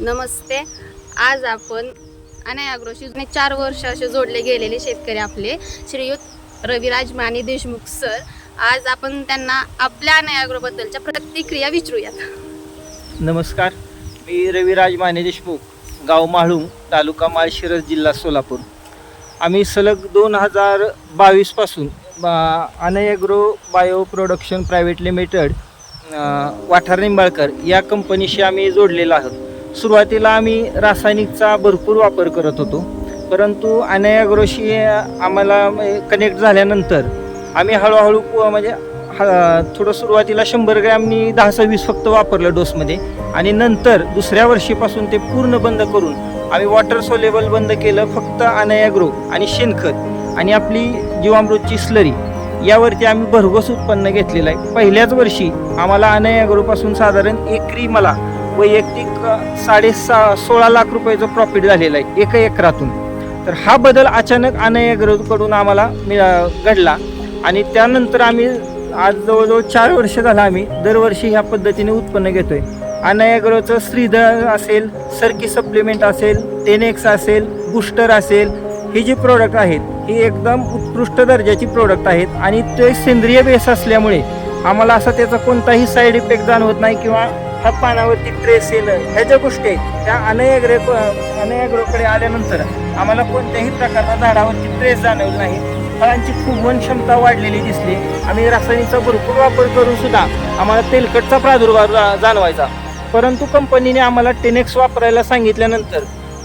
नमस्ते. आज आपण अनायाग्रोशी चार वर्ष असे जोडले गेलेले शेतकरी आपले. श्रीयुत रविराज माने देशमुख सर. आज आपण त्यांना आपल्या अनायाग्रोबद्दलच्या प्रतिक्रिया विचारूयात. नमस्कार. मी रविराज माने देशमुख गाव माळुंग तालुका माळशिरस जिल्हा सोलापूर. आम्ही सलग दोन हजार बावीसपासून बा Anaygro bio production private limited Wathar Nimbalkar या कंपनीशी आम्ही जोडलेलो आहोत. सुरुवातीला आम्ही रासायनिकचा भरपूर वापर करत होतो. परंतु अनयाग्रोशी आम्हाला कनेक्ट झाल्यानंतर आम्ही हळूहळू म्हणजे थोडं सुरुवातीला शंभर ग्रॅमनी दहा सव्वीस फक्त वापरलं डोसमध्ये. आणि नंतर दुसऱ्या वर्षीपासून ते पूर्ण बंद करून आम्ही वॉटर सोलेबल बंद केलं फक्त अनयाग्रो आणि शेणखत. आणि आपली जीवामृतची स्लरी यावरती आम्ही भरघोस उत्पन्न घेतलेलं आहे. पहिल्याच वर्षी आम्हाला अनयाग्रोपासून साधारण एकरी मला वैयक्तिक साडेसा सोळा लाख रुपयाचं प्रॉफिट झालेलं आहे एका एकरातून. तर हा बदल अचानक अनयाग्रोकडून आम्हाला मिळा- घडला. आणि त्यानंतर आम्ही आज जवळजवळ चार वर्ष झालं आम्ही दरवर्षी ह्या पद्धतीने उत्पन्न घेतोय. अनयाग्रोचं श्रीधर असेल सरकी सप्लिमेंट असेल टेनेक्स असेल बुस्टर असेल हे जे प्रोडक्ट आहेत हे एकदम उत्कृष्ट दर्जाची प्रोडक्ट आहेत आणि ते सेंद्रिय बेस असल्यामुळे आम्हाला असा त्याचा कोणताही साईड इफेक्ट जाणवत नाही किंवा ह्या पानावरती ट्रेस येणं ह्या ज्या गोष्टी आहेत त्या अनयग्रे अनयाग्रोकडे आल्यानंतर आम्हाला कोणत्याही प्रकारचा झाडावरती ट्रेस जाणवत नाही. फळांची फुगवण क्षमता वाढलेली दिसली. आम्ही रासायनिकचा भरपूर वापर करून सुद्धा आम्हाला तेलकटचा प्रादुर्भाव जा- जाणवायचा. परंतु कंपनीने आम्हाला टेनेक्स वापरायला सांगितल्यानंतर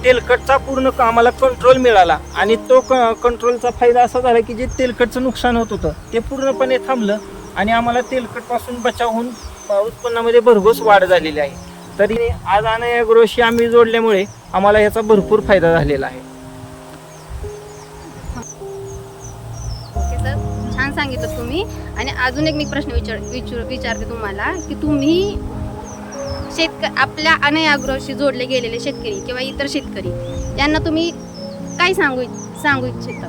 तेलकटचा पूर्ण क- आम्हाला कंट्रोल मिळाला. आणि तो क- कंट्रोलचा फायदा असा झाला की जे तेलकटचं नुकसान होत होतं ते पूर्णपणे थांबलं आणि आम्हाला तेलकटपासून बचाव होऊन उत्पन्नामध्ये भरघोस वाढ झालेली आहे. तरी आज अनयाग्रोशी आम्ही जोडल्यामुळे आम्हाला याचा भरपूर फायदा झालेला आहे. छान सांगितलं तुम्ही. आणि अजून एक मी प्रश्न विचार विचार विचारते तुम्हाला की तुम्ही शेतक आपल्या अनयाग्रहाशी जोडले गेलेले शेतकरी किंवा इतर शेतकरी यांना तुम्ही काय सांगू सांगू इच्छिता?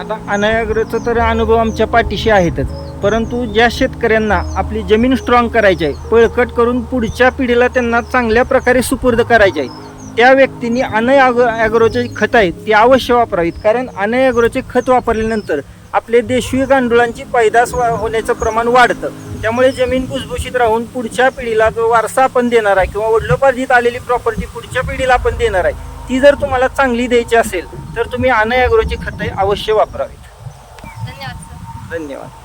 आता अनयाग्रहचा तर अनुभव आमच्या पाठीशी आहेतच. परंतु ज्या शेतकऱ्यांना आपली जमीन स्ट्रॉंग करायची आहे पळकट करून पुढच्या पिढीला त्यांना चांगल्या प्रकारे सुपूर्द करायचे आहे त्या व्यक्तींनी अनयाग ॲग्रोचे खत आहेत ती अवश्य वापरावीत. कारण अनयाग्रोचे खत वापरल्यानंतर आपले देशी गांडुळांची पैदास होण्याचं प्रमाण वाढतं. त्यामुळे जमीन भुसभुशीत राहून पुढच्या पिढीला जो वारसा आपण देणार आहे किंवा वडिलोपार्जित आलेली प्रॉपर्टी पुढच्या पिढीला आपण देणार आहे ती जर तुम्हाला चांगली द्यायची असेल तर तुम्ही अनयाग्रोची खते अवश्य वापरावीत. धन्यवाद धन्यवाद.